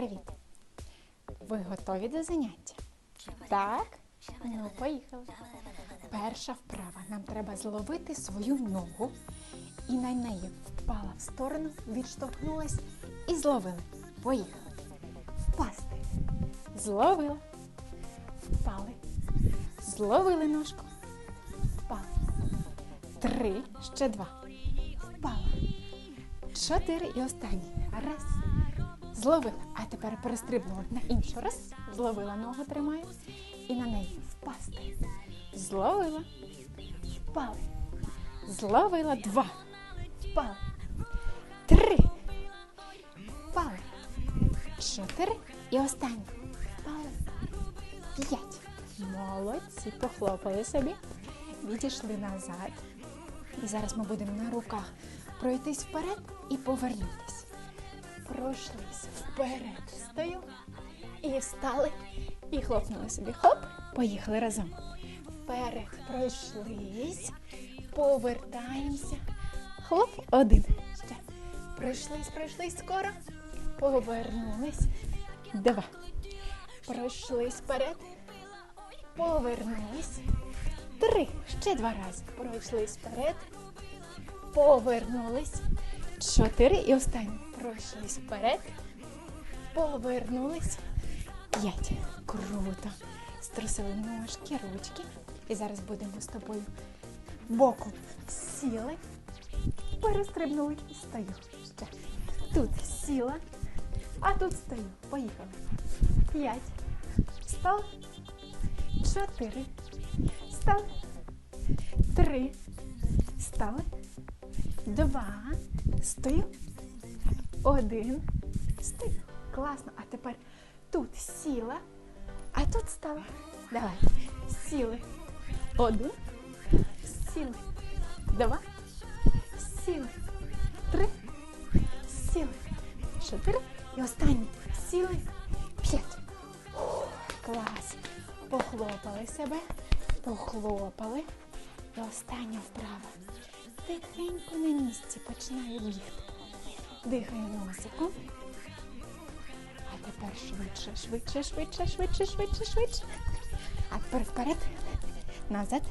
Привіт! Ви готові до заняття? Так? Ну, поїхали. Перша вправа. Нам треба зловити свою ногу і на неї впала в сторону, відштовхнулась і зловили. Поїхали. Впасти. Зловила. Впали. Зловили ножку. Впали. Три. Ще два. Впала. Чотири і останній. Раз. Зловила. А тепер перестрибнула на іншу. Раз. Зловила ногу, тримаю. І на неї впасти. Зловила. Впали. Зловила два. Впали. Три. Впали. Чотири. І останній. Впали. П'ять. Молодці. Похлопали собі. Відійшли назад. І зараз ми будемо на руках пройтись вперед і повернутись. Пройшлись вперед. Стою. І встали. І хлопнули собі. Хоп, поїхали разом. Вперед пройшлись. Повертаємося. Хлоп, один. Ще. Пройшлись, пройшлись скоро. Повернулись. Два. Пройшлись вперед. Повернулись. Три. Ще два рази. Пройшлись вперед. Повернулись. Чотири. І останній. Пройшлись вперед. Повернулись. П'ять. Круто. Струсили ножки, ручки. І зараз будемо з тобою боком сіли. Перестрибнули і стою. Ще. Тут сіла, а тут стою. Поїхали. П'ять. Встала. Чотири. Встали. Три. Встали. Два. Стою. Один. Стою. Класно. А тепер тут сіла, а тут стала. Давай. Сіли. Один. Сіли. Два. Сіли. Три. Сіли. Чотири. І останній. Сіли. П'ять. Клас. Похлопали себе. Похлопали. І остання вправа. Тихенько на місці починаю бігти. Дихаю носиком. А тепер швидше, швидше, швидше, швидше, швидше, швидше. А тепер вперед, назад,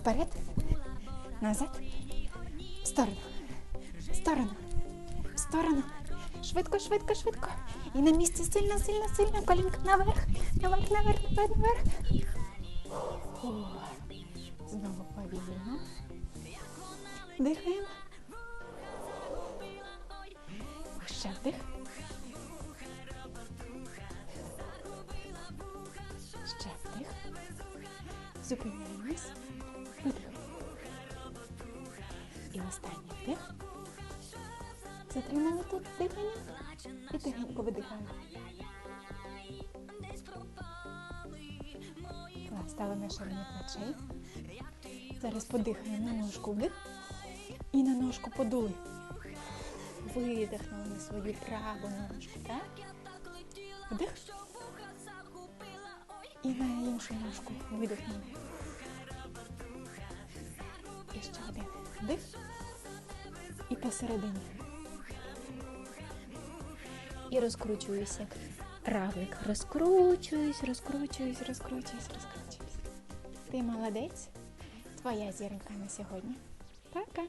вперед, назад, в сторону, в сторону, в сторону. Швидко, швидко, швидко. І на місці сильно, сильно, сильно. Колінка наверх, наверх, наверх, наверх, наверх. Фу. Знову повільно. Дихаємо. Ще вдих. Ще вдих. І останній вдих. Затримали тут дихання. І тихенько видихаємо. Стали на ширині плечей. Зараз подихаємо на ножку вдих. І на ножку подули. Видихнули на свою праву ножку, так? Вдих. І на іншу ножку видихнули. І ще один. Вдих. І посередині. І розкручуюсь як равлик. Розкручуюсь, розкручуюсь, розкручуюсь, розкручуюсь. Ти молодець. Твоя зіронька на сьогодні. Пока.